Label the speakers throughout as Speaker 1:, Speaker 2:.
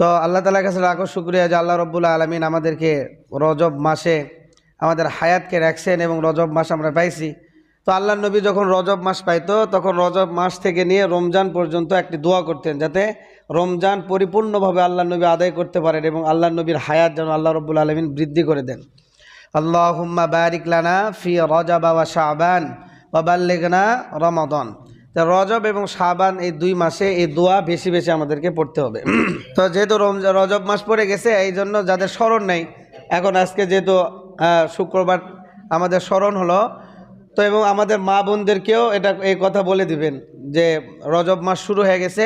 Speaker 1: তো আল্লাহ তালার কাছে লাখো শুক্রিয়া যে আল্লাহ রব্বুল্লা আলমিন আমাদেরকে রজব মাসে আমাদের হায়াতকে রাখছেন এবং রজব মাস আমরা পাইছি। তো আল্লাহ নবী যখন রজব মাস পাইতো, তখন রজব মাস থেকে নিয়ে রমজান পর্যন্ত একটি দোয়া করতেন যাতে রমজান পরিপূর্ণভাবে আল্লাহ নবী আদায় করতে পারেন এবং আল্লাহ নবীর হায়াত যেন আল্লাহ রব্বুল আলমিন বৃদ্ধি করে দেন। আল্লাহুম্মা বারিক লানা ফি রজব ওয়া শাবান ওয়া বাল্লিগনা রমাদান। তো রজব এবং শাবান এই দুই মাসে এই দোয়া বেশি বেশি আমাদেরকে পড়তে হবে। তো যেহেতু রমজান রজব মাস পড়ে গেছে, এই জন্য যাদের স্মরণ নেই, এখন আজকে যেহেতু শুক্রবার আমাদের স্মরণ হলো, তো এবং আমাদের মা বোনদেরকেও এটা, এই কথা বলে দিবেন যে রজব মাস শুরু হয়ে গেছে,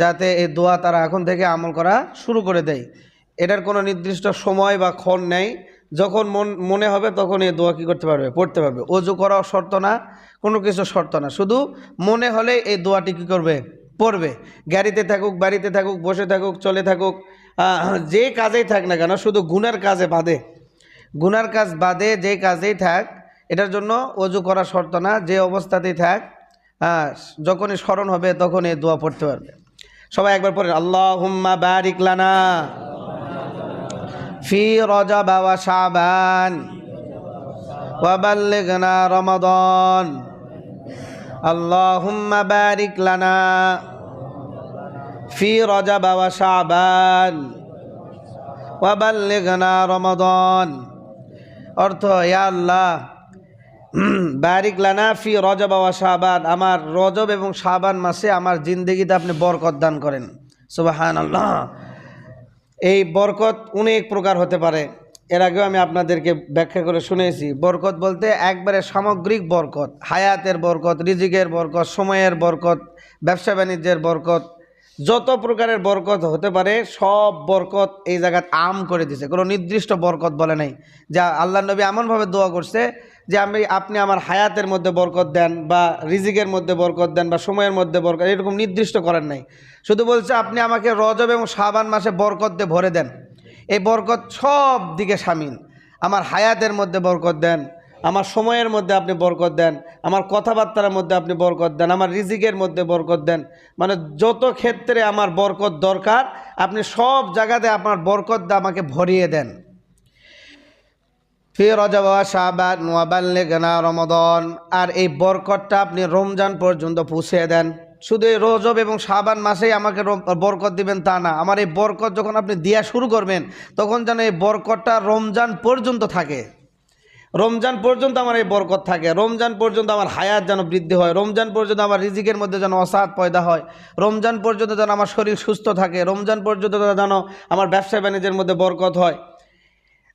Speaker 1: যাতে এই দোয়া তারা এখন থেকে আমল করা শুরু করে দেয়। এটার কোনো নির্দিষ্ট সময় বা ক্ষণ নেই। যখন মন, মনে হবে তখন এই দোয়া কী করতে পারবে? পড়তে পারবে। অজু করাও শর্ত না, কোনো কিছু শর্ত না। শুধু মনে হলে এই দোয়াটি কী করবে? পড়বে। গাড়িতে থাকুক, বাড়িতে থাকুক, বসে থাকুক, চলে থাকুক যে কাজেই থাক না কেন, শুধু গুনার কাজে বাদে। গুনার কাজ বাদে যে কাজেই থাক, এটার জন্য অজু করা শর্ত না, যে অবস্থাতেই থাক যখনই স্মরণ হবে তখন এই দোয়া পড়তে পারবে। সবাই একবার পড়েন আল্লাহ হুম্মা বারিক লানা। ওয়া বাল্লিগনা রমাদান। আল্লাহুম্মা বারিক লানা। ফি রজব ওয়া শাবান। ওয়া বাল্লিগনা রমাদান। অর্থ, ইয়া আল্লাহ, বারিক লানা, ফি রজব ওয়া শাবান। আমার রজব এবং শাবান মাসে আমার জিন্দগিতে আপনি বরকত দান করেন। সুবাহান আল্লাহ এই বরকত অনেক প্রকার হতে পারে। এর আগেও আমি আপনাদেরকে ব্যাখ্যা করে শুনেছি, বরকত বলতে একবারে সামগ্রিক বরকত, হায়াতের বরকত, রিজিকের বরকত, সময়ের বরকত, ব্যবসা বাণিজ্যের বরকত, যত প্রকারের বরকত হতে পারে, সব বরকত এই জায়গায় আম করে দিছে। কোনো নির্দিষ্ট বরকত বলে নাই, যা আল্লাহ নবী এমনভাবে দোয়া করছে যে আমি, আপনি আমার হায়াতের মধ্যে বরকত দেন বা রিজিকের মধ্যে বরকত দেন বা সময়ের মধ্যে বরকত, এরকম নির্দিষ্ট করেন নাই। শুধু বলছে, আপনি আমাকে রজব এবং শাবান মাসে বরকত দিয়ে ভরে দেন। এই বরকত সব দিকে সামিল। আমার হায়াতের মধ্যে বরকত দেন, আমার সময়ের মধ্যে আপনি বরকত দেন, আমার কথাবার্তার মধ্যে আপনি বরকত দেন, আমার রিজিকের মধ্যে বরকত দেন। মানে যত ক্ষেত্রে আমার বরকত দরকার, আপনি সব জায়গাতে আপনার বরকত দিয়ে আমাকে ভরিয়ে দেন। ফি রজব শাহবাদ নোয়াবাল্লে গানা রমদন। আর এই বরকতটা আপনি রমজান পর্যন্ত পুষিয়ে দেন। শুধু এই রজব এবং শাবান মাসেই আমাকে বরকত দিবেন তা না। আমার এই বরকত যখন আপনি দেওয়া শুরু করবেন, তখন যেন এই বরকতটা রমজান পর্যন্ত থাকে। রমজান পর্যন্ত আমার এই বরকত থাকে। রমজান পর্যন্ত আমার হায়াত যেন বৃদ্ধি হয়। রমজান পর্যন্ত আমার রিজিকের মধ্যে যেন অসাদ পয়দা হয়। রমজান পর্যন্ত যেন আমার শরীর সুস্থ থাকে। রমজান পর্যন্ত যেন আমার ব্যবসা বাণিজ্যের মধ্যে বরকত হয়।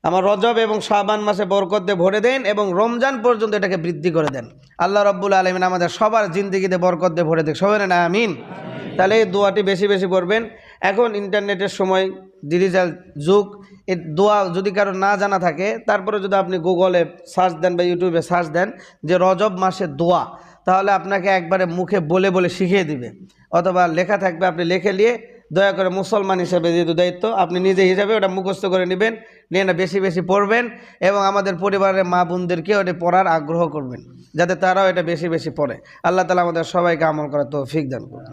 Speaker 1: আমার রজব এবং শাবান মাসে বরকত দিয়ে ভরে দেন এবং রমজান পর্যন্ত এটাকে বৃদ্ধি করে দেন। আল্লাহ রব্বুল আলমিন আমাদের সবার জিন্দগিতে বরকত দিয়ে ভরে দেন। সবাই না আমিন। তাহলে এই দোয়াটি বেশি বেশি পড়বেন এখন ইন্টারনেটের সময়, ডিজিটাল যুগ, এই দোয়া যদি কারও না জানা থাকে, তারপরে যদি আপনি গুগলে সার্চ দেন বা ইউটিউবে সার্চ দেন যে রজব মাসে দোয়া, তাহলে আপনাকে একবারে মুখে বলে বলে শিখিয়ে দিবে। অথবা লেখা থাকবে, আপনি লেখে নিয়ে দয়া করে মুসলমান হিসেবে যেহেতু দায়িত্ব, আপনি নিজে হিসাবে ওটা মুখস্থ করে নেবেন, নিয়ে না বেশি বেশি পড়বেন এবং আমাদের পরিবারের মা বোনদেরকে ওটা পড়ার আগ্রহ করবেন, যাতে তারাও এটা বেশি বেশি পড়ে। আল্লাহ তালা আমাদের সবাইকে আমল করার তৌফিক দান করুন।